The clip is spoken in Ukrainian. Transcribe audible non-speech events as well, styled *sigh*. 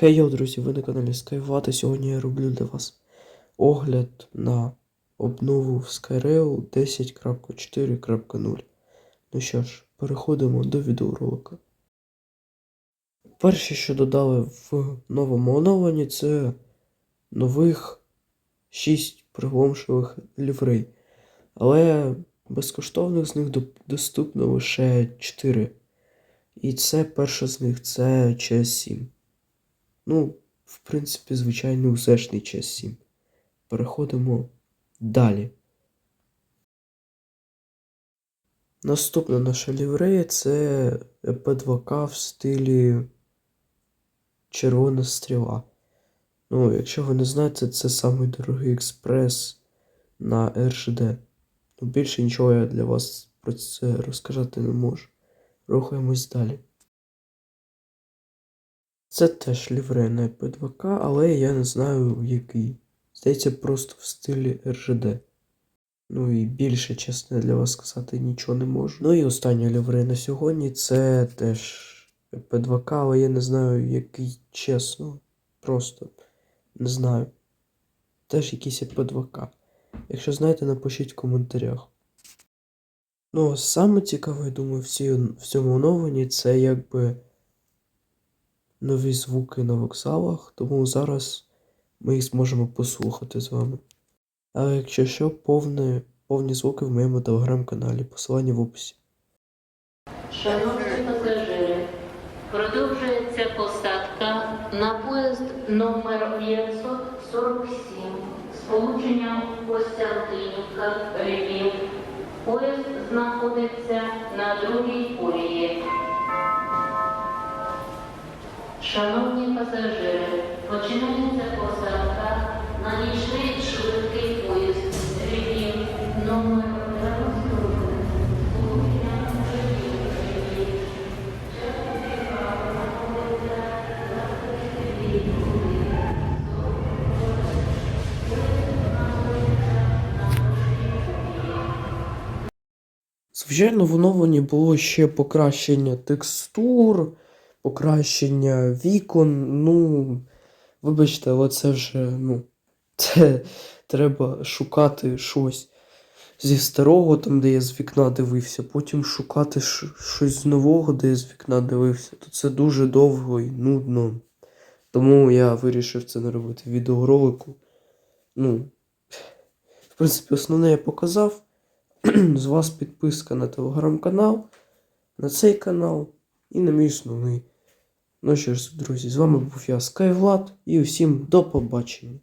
Хей, йоу, друзі, ви на каналі Skywat, і сьогодні я роблю для вас огляд на обнову в Skyrail 10.4.0. Ну що ж, переходимо до відеоролика. Перше, що додали в новому оновленні, це нових 6 приголомшливих ліврей. Але безкоштовних з них доступно лише 4. І це перша з них це CS7. Ну, в принципі, звичайний узешний час 7. Переходимо далі. Наступна наша ліврея це еп2К в стилі Червона стріла. Ну, якщо ви не знаєте, це самий дорогий експрес на РЖД. Ну, більше нічого я для вас про це розказати не можу. Рухаємось далі. Це теж ліврей на п2к, але я не знаю який. Здається, просто в стилі РЖД. Ну і більше, чесно, для вас сказати нічого не можу. Ну і остання ліврей на сьогодні це теж п2к, але я не знаю який чесно. Просто не знаю. Теж якийсь п2к. Якщо знаєте, напишіть в коментарях. Ну, саме цікаве, думаю, в цьому оновленні це якби нові звуки на вокзалах, тому зараз ми їх зможемо послухати з вами. Але якщо що, повне, повні звуки в моєму телеграм-каналі, посилання в описі. Шановні пасажири, продовжується посадка на поїзд номер 547 з полученням Костянтинівка Львів. Поїзд знаходиться на другій колії. Шановні пасажири, починається посадка. На нічний швидкий поїзд. Львів номер 91 з полученням Звичайно, в оновленні було ще покращення текстур, покращення вікон. Ну, вибачте, але це вже, ну, *laughs* це треба шукати щось зі старого, там, де я з вікна дивився, потім шукати щось з нового, де я з вікна дивився. То це дуже довго і нудно. Тому я вирішив це не робити відеоролику. Ну, в принципі, основне я показав. *clears throat* З вас підписка на телеграм-канал, на цей канал і на мій основний. Ну що ж, друзі, з вами був я Скайвлад і усім до побачення.